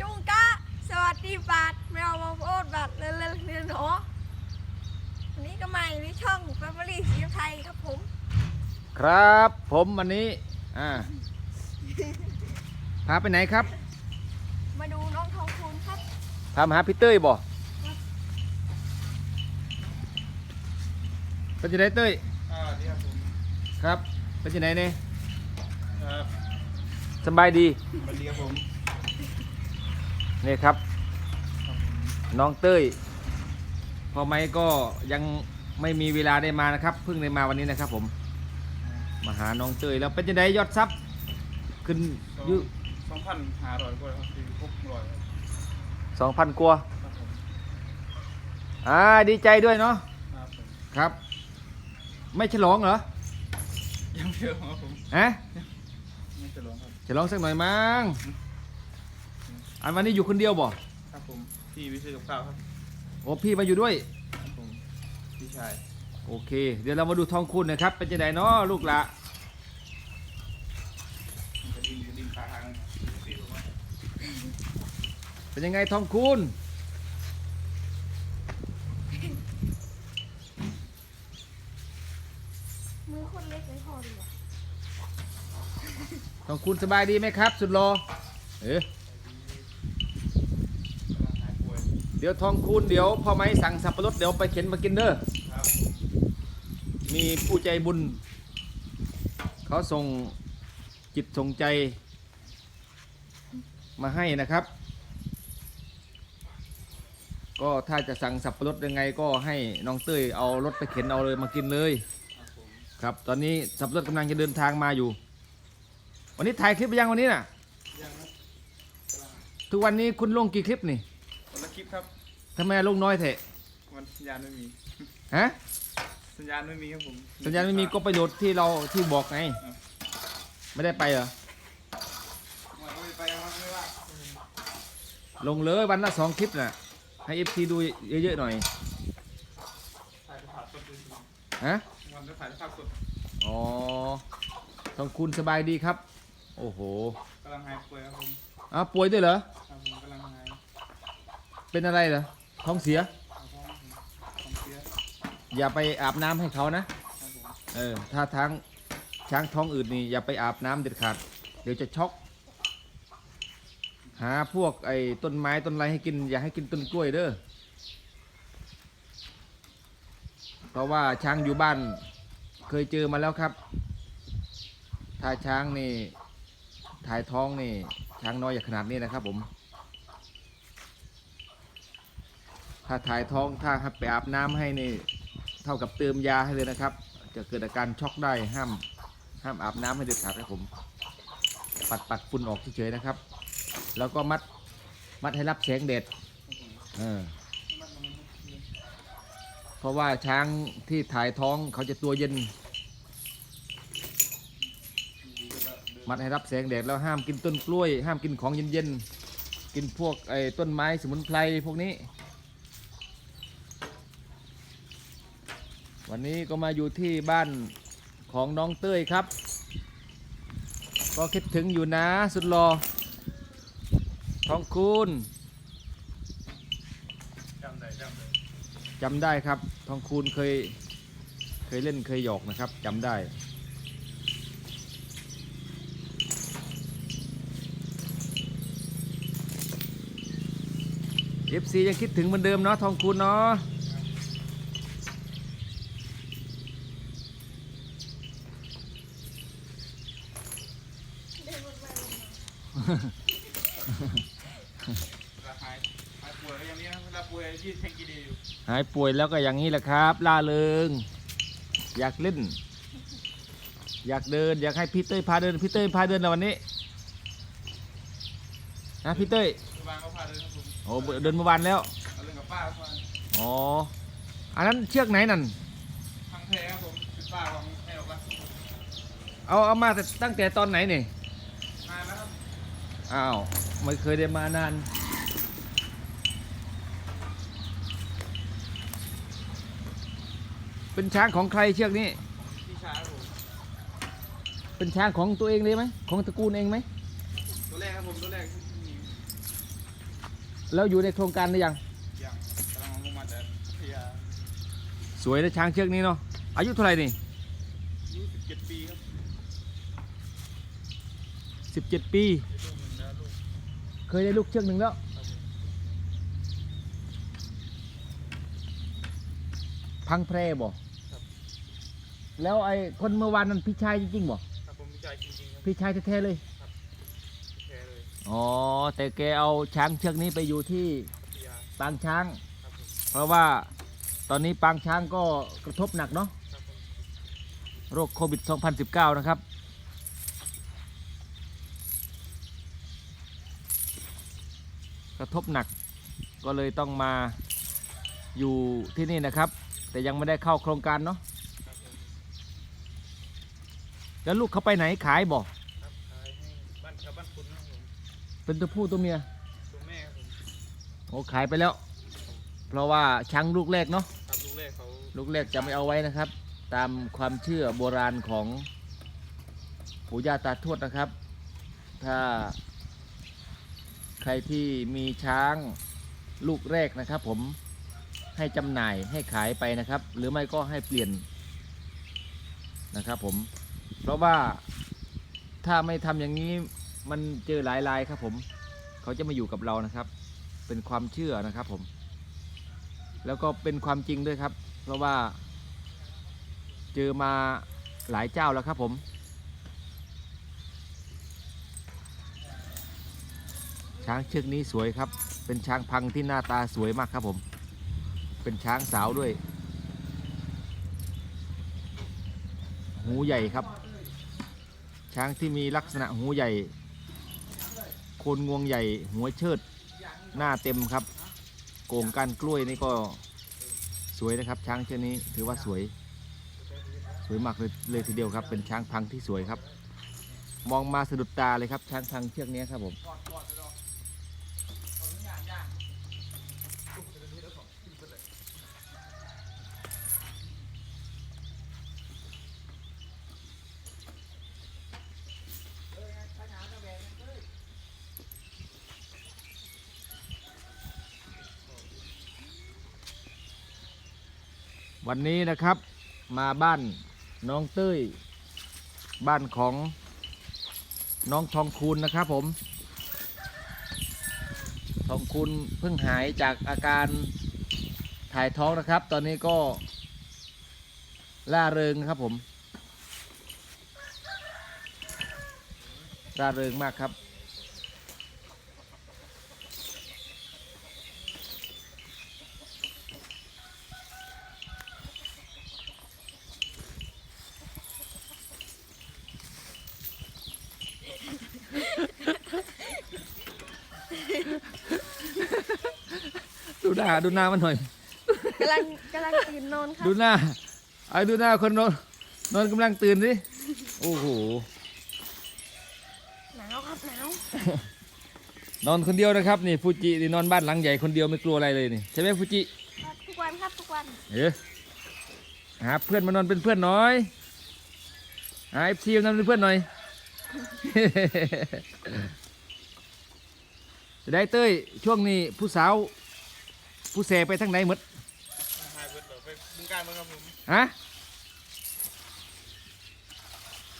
จุงกะ สวัสดีบาทแมวมาโพดบาทเล่นเล่นเรียนหนอวันนี้ก็มาอยู่ที่ช่องแฟมิลี่สีไทยครับผม ครับผมวันนี้อ่าพาไปไหนครับมาดูน้องทองคูณครับพามาหาพี่เต้ยบ่เป็นยังไงเต้ยอ่าดีครับผมครับเป็นยังไงเนี่ยครับสบายดีสวัสดีครับผม นี่ครับ น้องเต้ยพอไหมก็ยังไม่มีเวลาได้มานะครับเพิ่งได้มาวันนี้นะครับ ผมมาหาน้องเต้ยแล้วเป็นยังไงยอดซับขึ้นอยุสองพันห้าร้อยกว่าครับคือครบร้อยครับสองพันกว่าครับผมอ่าดีใจด้วยเนาะครับผมครับไม่ฉลองเหรอยังเชื่อครับผมฮะไม่จะลงครับฉลองสักหน่อยมั้ง อันวันนี้อยู่คนเดียวบ่ครับผมพี่ไปซื้อกับข้าวครับโอ้พี่มาอยู่ด้วย ครับผมพี่ชายโอเค เดี๋ยวเรามาดูทองคุณหนะครับ เป็นยังไงเนาะลูกหละมันจะดินจะดินขาทางพี่รู้ไหมเป็นยังไงทองคุณมือคนเล็กเลยพอดีกว่าทองคุณสบายดีไหมครับ สุดรอเอ๊ะ กำลังหายป่วย เดี๋ยวทองคุณเดี๋ยวพอไหมสั่งสับปะรดเดี๋ยวไปเข็นมากินเด้อรับมีผู้ใจบุญ เขาส่งจิตส่งใจ มาให้นะครับ ก็ถ้าจะสั่งสับปะรดยังไงก็ให้น้องเต้ยเอารถไปเข็นเอาเลยมากินเลยครับ ตอนนี้สับปะรดกำลังจะเดินทางมาอยู่ วันนี้ถ่ายคลิปไปยังวันนี้น่ะยังครับกำลังทุกวันนี้คุณลงกี่คลิปนี่ คนละคลิปครับทำไมลงน้อยเถอะวันสัญญาณไม่มี ฮะ สัญญาณไม่มีครับผมสัญญาณไม่มีก็ประโยชน์ที่เราที่บอกไง ไม่ได้ไปเหรอวันไม่ไปวันไม่ว่าลงเลยวันละสองคลิปน่ะ ให้เอฟซีดูเยอะๆหน่อยถ่ายภาพสดดูสิฮะวันจะถ่ายภาพสดอ๋อทองคุณสบายดีครับ โอ้โหกำลังหายป่วยครับผมอ้าวป่วยด้วยเหรอ ครับผมกำลังหาย เป็นอะไรเหรอท้องเสียอาท้องท้องเสียอย่าไปอาบน้ำให้เขานะ ครับผมเออ ถ้าทางช้างท้องอืดนี่อย่าไปอาบน้ำเด็ดขาด เดี๋ยวจะช็อกหาพวกไอ้ต้นไม้ต้นไรให้กิน อย่าให้กินต้นกล้วยเด้อ เพราะว่าช้างอยู่บ้านเคยเจอมาแล้วครับ ถ้าช้างนี่ถ่ายท้องนี่ ช้างน้อยอย่างขนาดนี้นะครับผม ถ้าถ่ายท้องถ้าไปอาบน้ำให้นี่เท่ากับเติมยาให้เลยนะครับ จะเกิดอาการช็อกได้ห้ามห้ามอาบน้ำให้เด็ดขาดครับผม ปัดปัดฝุ่นออกเฉยๆนะครับ แล้วก็มัดมัดให้รับแสงแดดเออเพราะว่าช้างที่ถ่ายท้องเขาจะตัวเย็น มัดให้รับแสงแดดแล้วห้ามกินต้นกล้วย ห้ามกินของเย็นๆ กินพวกไอ้ต้นไม้สมุนไพรพวกนี้ วันนี้ก็มาอยู่ที่บ้านของน้องเต้ยครับ ก็คิดถึงอยู่นะสุดรอทองคูณจำได้จำได้จำได้ครับ ทองคูณเคยเคยเล่นเคยหยอกนะครับจำได้เอฟซียังคิดถึงเหมือนเดิมเนาะทองคูณเนาะ เดินวนไปวนมา เวลา หายหายป่วยก็อย่างนี้นะเวลาป่วยยืดแทงกีดีอยู่หายป่วยแล้วก็อย่างนี้แหละครับล่าเริง อยากเล่น อยากเดิน อยากให้พี่เต้ยพาเดินพี่เต้ยพาเดินแล้ววันนี้นะพี่เต้ยที่บ้านเขาพาเดินครับผมโอ้เดินเมื่อวานแล้วเอาเรื่องกับป้าครับอ๋ออันนั้นเชือกไหนนั่นทางแท้ครับผมคือป้าของให้ออกมาเอาเอามาแต่ตั้งแต่ตอนไหนนี่นานแล้วครับ อ้าว ไม่เคยได้มานาน เป็นช้างของใครเชือกนี้ พี่ชายครับผมเป็นช้างของตัวเองเลยไหม ของตระกูลเองไหม ตัวแรกครับผมตัวแรกที่มีแล้วอยู่ในโครงการหรือยังยังกำลังลงมาจากพัทยาสวยนะช้างเชือกนี้เนาะ อายุเท่าไหร่นี่ อายุสิบเจ็ดปีครับสิบเจ็ดปีได้ลูกหนึ่งแล้วลูก เคยได้ลูกเชือกหนึ่งแล้วครับผมพังแพร่บ่แล้วไอ้คนเมื่อวานนั้นพี่ชายจริงๆบ่ครับผมวิจัยจริงๆครับพี่ชายแท้ๆเลยแค่เลยอ๋อแต่แกเอาช้างเชือกนี้ไปอยู่ที่พัทยาปางช้าง ครับผมเพราะว่าตอนนี้ปางช้างก็กระทบหนักเนาะครับผมโรคโควิด 2019 นะครับ กระทบหนัก ก็เลยต้องมาอยู่ที่นี่นะครับ แต่ยังไม่ได้เข้าโครงการเนาะแล้วลูกเขาไปไหนขายบ่ครับขายให้บ้านชาวบ้านคุณนะครับผมเป็นตัวผู้ตัวเมียตัวแม่ครับผมโอ้ขายไปแล้ว เพราะว่าช้างลูกแรกเนาะลูกแรกเขาลูกแรกจะไม่เอาไว้นะครับ ตามความเชื่อโบราณของปู่ย่าตาทวดนะครับ ถ้า ใครที่มีช้างลูกแรกนะครับ ผมให้จำหน่ายให้ขายไปนะครับ หรือไม่ก็ให้เปลี่ยนนะครับ ผม เพราะว่าถ้าไม่ทำอย่างนี้มันเจอหลายรายครับ ผม เขาจะมาอยู่กับเรานะครับ เป็นความเชื่อนะครับ ผม แล้วก็เป็นความจริงด้วยครับ เพราะว่าเจอมาหลายเจ้าแล้วครับผม ช้างเชือกนี้สวยครับ เป็นช้างพังที่หน้าตาสวยมากครับผม เป็นช้างสาวด้วย หูใหญ่ครับ ช้างที่มีลักษณะหูใหญ่ โคนงวงใหญ่ หัวเชิด หน้าเต็มครับ โก่งก้านกล้วยนี่ก็สวยนะครับ ช้างเชือกนี้ถือว่าสวย สวยมากเลยเลยทีเดียวครับ เป็นช้างพังที่สวยครับมองมาสะดุดตาเลยครับช้างพังเชือกนี้ครับผม วันนี้นะครับมาบ้านน้องเต้ย บ้านของน้องทองคูณนะครับผม ทองคูณเพิ่งหายจากอาการถ่ายท้องนะครับ ตอนนี้ก็ล่าเริงครับผมล่าเริงมากครับ หน้าดูหน้ามันหน่อย กำลังกำลังตื่นนอนครับดูหน้าไอ้ดูหน้าคนนอนนอนกำลังตื่นสิโอ้โหหนาวครับหนาวนอนคนเดียวนะครับนี่ฟูจินี่นอนบ้านหลังใหญ่คนเดียวไม่กลัวอะไรเลยนี่ใช่ไหมฟูจิครับทุกวันครับทุกวันเอ๊ะหาเพื่อนมานอนเป็นเพื่อนหน่อยหาเอฟซีมานอนเป็นเพื่อนหน่อย จะได้เต้ยช่วงนี้ผู้สาว ผู้แสไปทางไหนหมดหายเบิดแบบไปบึงการมั้งครับผมฮะ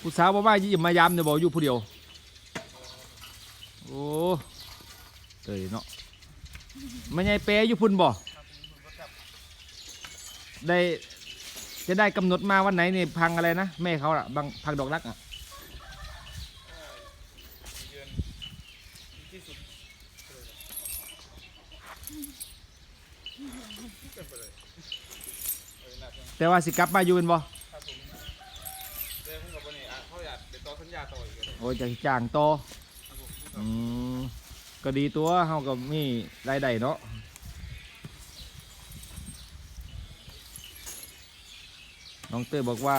ผู้สาวบอกว่ายิ้มมายามเนี่ยบอกอยู่ผู้เดียว โอ้เตยเนาะไม่ใช่เปย์อยู่พุ่นบ่ครับผมผมก็กลับได้จะได้กำหนดมาวันไหนนี่พังอะไรนะแม่เขาอะบางพังดอกรักอะ เดือนที่สุดเลยเกินไปเลยเออหนักจัง แต่ว่าสิกลับมาอยู่เป็นบ่ครับผมเดี๋ยวผมกับวันนี้อะเขาอยากเดี๋ยวต่อสัญญาต่ออีกเลยโอ้ยจะจ้างต่อครับผมอืมก็ดีตัวเฮาก็มีรายได้เนาะน้องเต้ยบอกว่า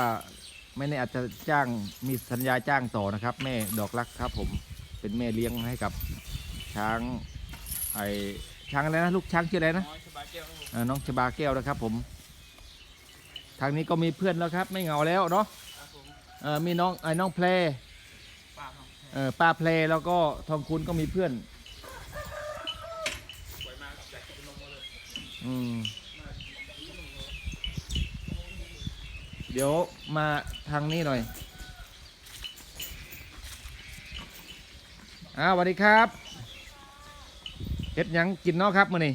ไม่แน่อาจจะจ้างมีสัญญาจ้างต่อนะครับ แม่ดอกรักครับ ผมเป็นแม่เลี้ยงให้กับช้างไอช้างอะไรนะลูกช้างชื่ออะไรนะน้อยสบายแก้วครับผมเอ่อน้องชบาแก้วนะครับผม ทางนี้ก็มีเพื่อนแล้วครับ ไม่เหงาแล้วเนาะครับผมเออมีน้องไอ้น้องเพลป้าครับเออป้าเพลแล้วก็ทองคุณก็มีเพื่อนไหวอืม เดี๋ยวมาทางนี้หน่อยอ้าวสวัสดีครับเฮ็ดหยังกินเนาะครับมื้อนี้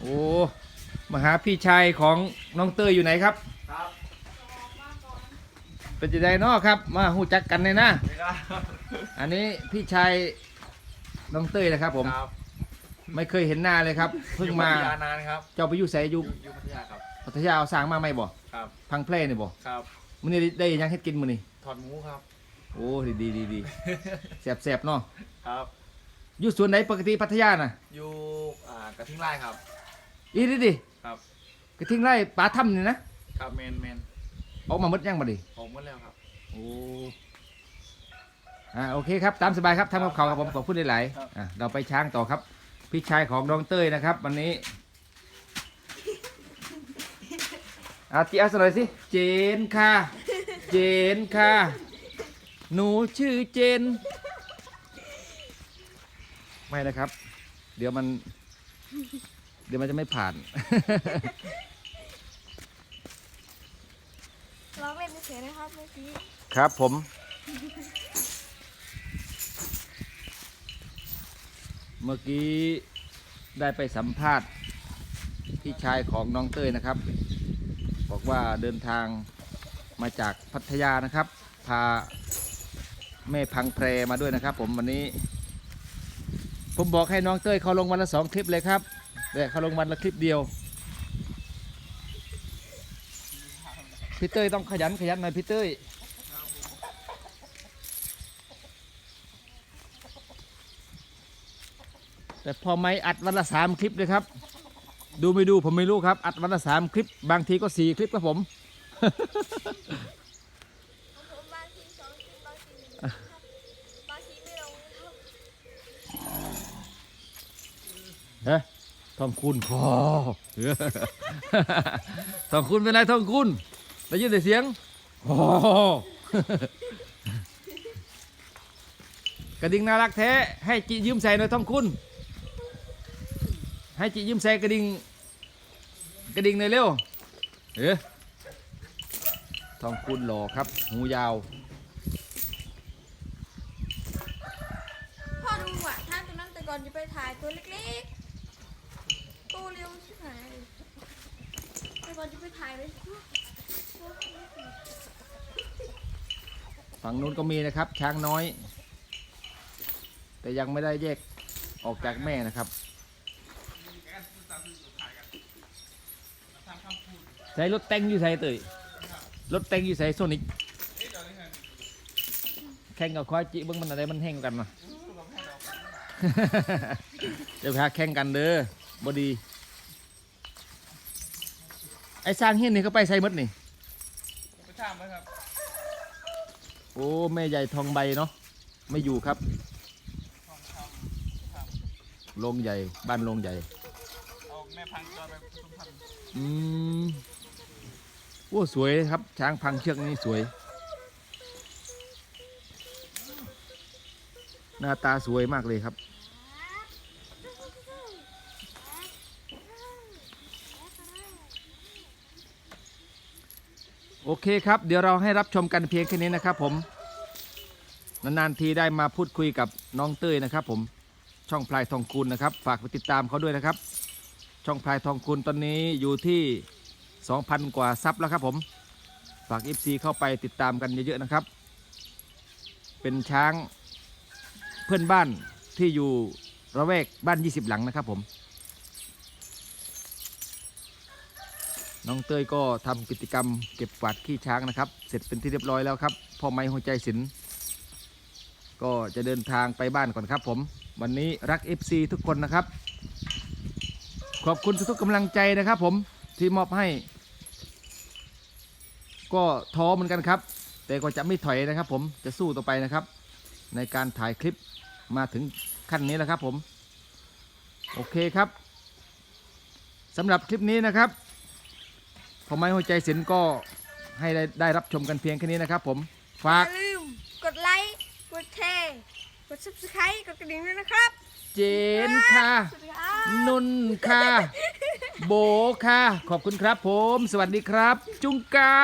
โอ้ มาหาพี่ชายของน้องเต้ยอยู่ไหนครับ ครับเป็นจะไดเนาะครับ มาหูจักกันเลยนะนี่ครับอันนี้พี่ชายน้องเต้ยนะครับ ผม ครับไม่เคยเห็นหน้าเลยครับ เพิ่งมา อยู่พัทยานานครับเจ้าไปอยู่ไสอยู่อยู่พัทยาครับ พัทยาเอาสร้างมาไหมบ่ ครับ พังเพลนี่บ่ครับ มื้อนี้ได้หยังเฮ็ดกินมื้อนี้ ถอดหมูครับ โอ้ดีดีดีดีแสบแสบเนาะครับ อยู่ส่วนไหนปกติพัทยาน่ะอยู่ อ่ากระทิงไร่ครับ อีดิดิ ครับกระทิงไร่ปลาถ้ำนี่นะครับเมนเมนออกมาหมดยังบ่ดิออกหมดแล้วครับโอ้อ่าโอเคครับตามสบายครับทำกับเขาวครับผมขอบคุณหลายครับๆอะเราไปช้างต่อครับ พี่ชายของน้องเต้ยนะครับ วันนี้อาจีอาสหน่อยสิเจนค่ะ เจนค่ะ หนูชื่อเจน ไม่นะครับ เดี๋ยวมัน เดี๋ยวมันจะไม่ผ่านร้องเล่นเฉยๆนะครับเมื่อกี้ครับผม เมื่อกี้ได้ไปสัมภาษณ์พี่ชายของน้องเต้ยนะครับ บอกว่าเดินทางมาจากพัทยานะครับ พาแม่พังแพรมาด้วยนะครับ ผมวันนี้ ผมบอกให้น้องเต้ยเขาลงวันละสองคลิปเลยครับ แต่เขาลงวันละคลิปเดียว พี่เต้ยต้องขยันขยันหน่อยพี่เต้ยแต่พอไม่อัดวันละสามคลิปเลยครับ ดูไม่ดูผมไม่รู้ครับ อัดวันละสามคลิป บางทีก็สี่คลิปครับผมผมบางทีสองคลิปบางทีหนึ่งคลิปครับบางทีไม่ลงนะครับเฮ้ย ทองคุณพอทองคุณเป็นไรทองคุณได้ยินแต่เสียงโอ้กระดิ่งน่ารักแท้ให้จิยืมใส่หน่อยทองคุณ ให้จิยืมใส่กระดิ่งกระดิ่งหน่อยเร็วเอ๊ะทองคุณหล่อครับหูยาวพ่อดูอะท่านตรงนั้นแต่ก่อนจะไปถ่ายตัวเล็กๆตัว เร็วชิบหายเลยแต่ก่อนจะไปถ่ายเลยฝั่งนู้นก็มีนะครับ ช้างน้อย แต่ยังไม่ได้แยกออกจากแม่นะครับใส่รถแต่งอยู่ใส่เตยรถแต่งอยู่ใส่โซนิกแข่งกับควายจิเบิ้งมันอะไรมันแห้งกันมาเดี๋ยวพาแข่งกันเด้อบดี ไอ้สร้างเฮียนนี่ก็ไปใส่หมดนี่ ไปถามไหมครับโอ้แม่ใหญ่ทองใบเนาะไม่อยู่ครับโรงใหญ่บ้านโรงใหญ่เอาแม่พังจอไปผสมพันธุ์อืมโอ้สวยครับ ช้างพังเชือกนี่สวย หน้าตาสวยมากเลยครับ โอเคครับ เดี๋ยวเราให้รับชมกันเพียงแค่นี้นะครับผม นานๆทีได้มาพูดคุยกับน้องเต้ยนะครับ ผมช่องพลายทองคูณนะครับ ฝากไปติดตามเขาด้วยนะครับ ช่องพลายทองคูณตอนนี้อยู่ที่ 2,000 กว่าซับแล้วครับผม ฝาก FC เข้าไปติดตามกันเยอะๆนะครับ เป็นช้างเพื่อนบ้านที่อยู่ระแวกบ้าน 20 หลังนะครับผม น้องเต้ยก็ทำกิจกรรมเก็บกวาดขี้ช้างนะครับ เสร็จเป็นที่เรียบร้อยแล้วครับพ่อไม้หัวใจศิลป์ก็จะเดินทางไปบ้านก่อนครับผม วันนี้รัก FC ทุกคนนะครับ ขอบคุณทุกๆกำลังใจนะครับผมที่มอบให้ ก็ท้อเหมือนกันครับ แต่ก็จะไม่ถอยนะครับ ผมจะสู้ต่อไปนะครับ ในการถ่ายคลิปมาถึงขั้นนี้แล้วครับผม โอเคครับสำหรับคลิปนี้นะครับ พอไม้หัวใจศิลป์ก็ให้ได้ได้รับชมกันเพียงแค่นี้นะครับ ผมฝาอกย่าลืมกดไลค์กดแชร์กด subscribe กดกระดิ่งด้วยนะครับเจนค่ะ สวัสดีครับ นุ่นค่ะ โบค่ะ ขอบคุณครับผม สวัสดีครับ จุงกา